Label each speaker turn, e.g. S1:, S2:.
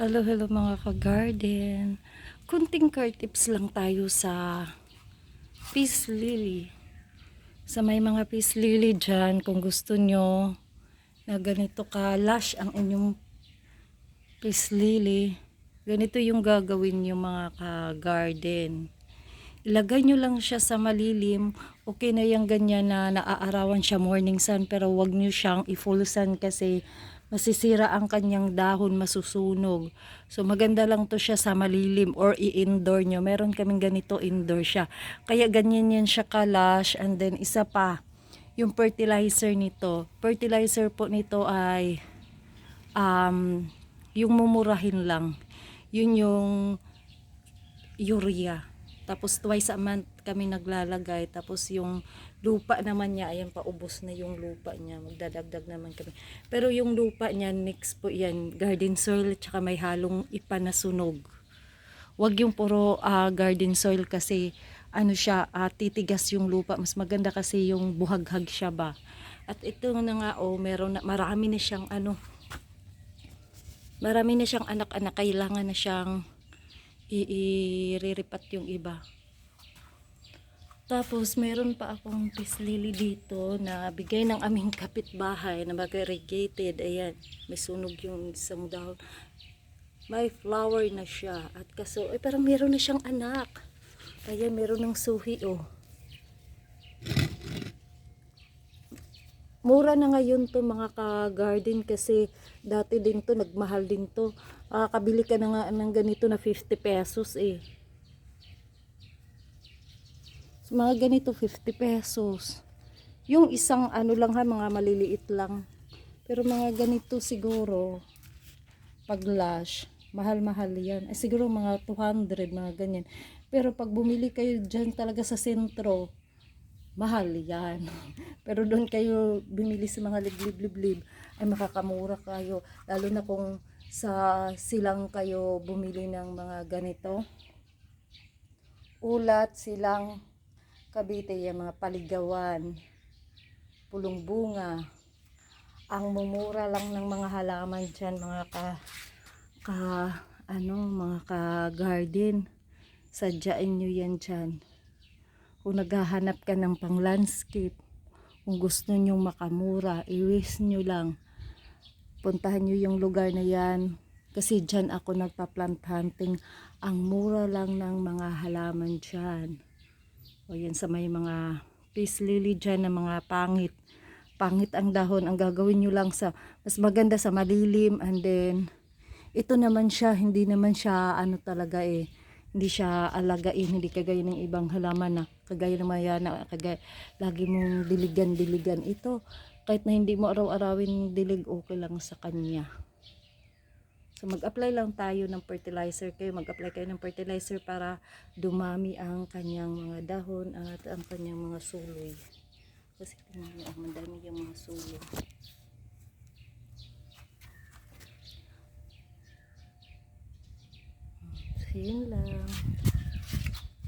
S1: Hello, hello mga ka-garden. Kunting car tips lang tayo sa peace lily. Sa may mga peace lily dyan, kung gusto nyo na ganito ka lush ang inyong peace lily, ganito yung gagawin nyo mga ka-garden. Ilagay nyo lang siya sa malilim. Okay na yung ganyan na naaarawan siya morning sun pero wag nyo siyang i-full sun kasi masisira ang kanyang dahon, masusunog. So maganda lang to siya sa malilim or i-indoor nyo. Meron kaming ganito indoor siya. Kaya ganyan yan siya kalash and then isa pa yung fertilizer nito. Fertilizer po nito ay um, yung mumurahin lang. Yun yung urea. Tapos twice a month kami naglalagay. Tapos yung lupa naman niya, ayan paubos na yung lupa niya. Magdadagdag naman kami. Pero yung lupa niya, mix po yan. Garden soil, tsaka may halong ipa na sunog. Huwag yung puro ah, garden soil kasi ano siya, ah, titigas yung lupa. Mas maganda kasi yung buhaghag siya ba. At ito na nga, oh, meron na, marami na siyang ano, marami na siyang anak-anak. Kailangan na siyang iriripat yung iba. Tapos, meron pa akong lily dito na bigay ng aming kapitbahay na mag-irrigated. Ayan, may sunog yung isang dahon. May flower na siya. At kaso, eh, parang meron na siyang anak. Kaya meron ng suhi, oh. Mura na ngayon to mga ka-garden kasi dati din to, nagmahal din to. Ah, kabili ka na nga ng ganito na 50 pesos eh. So, mga ganito 50 pesos. Yung isang ano lang ha, mga maliliit lang. Pero mga ganito siguro, pag lash, mahal-mahal yan. Ay, siguro mga 200, mga ganyan. Pero pag bumili kayo dyan talaga sa sentro, mahal yan. Pero doon kayo bumili sa mga liblib-liblib, ay makakamura kayo. Lalo na kung sa silang kayo bumili ng mga ganito. Ulat, silang, kabite, yung mga paligawan, pulong bunga. Ang mumura lang ng mga halaman dyan, mga ka, ka, ano, mga ka-garden. Sadyain nyo yan dyan kung naghahanap ka ng pang landscape, kung gusto nyong makamura, iwis nyo lang. Puntahan nyo yung lugar na yan. Kasi dyan ako nagpa-plant hunting. Ang mura lang ng mga halaman dyan. O yan sa may mga peace lily dyan na mga pangit. Pangit ang dahon. Ang gagawin nyo lang sa, mas maganda sa malilim and then, ito naman siya, hindi naman siya ano talaga eh, hindi siya alagain, hindi kagaya ng ibang halaman na kagaya ng maya na kagaya, lagi mong diligan-diligan. Ito, kahit na hindi mo araw-arawin dilig, okay lang sa kanya. So mag-apply lang tayo ng fertilizer kayo, mag-apply kayo ng fertilizer para dumami ang kanyang mga dahon at ang kanyang mga suloy. Kasi tingnan niyo, ah, madami yung mga suloy. Yun lang.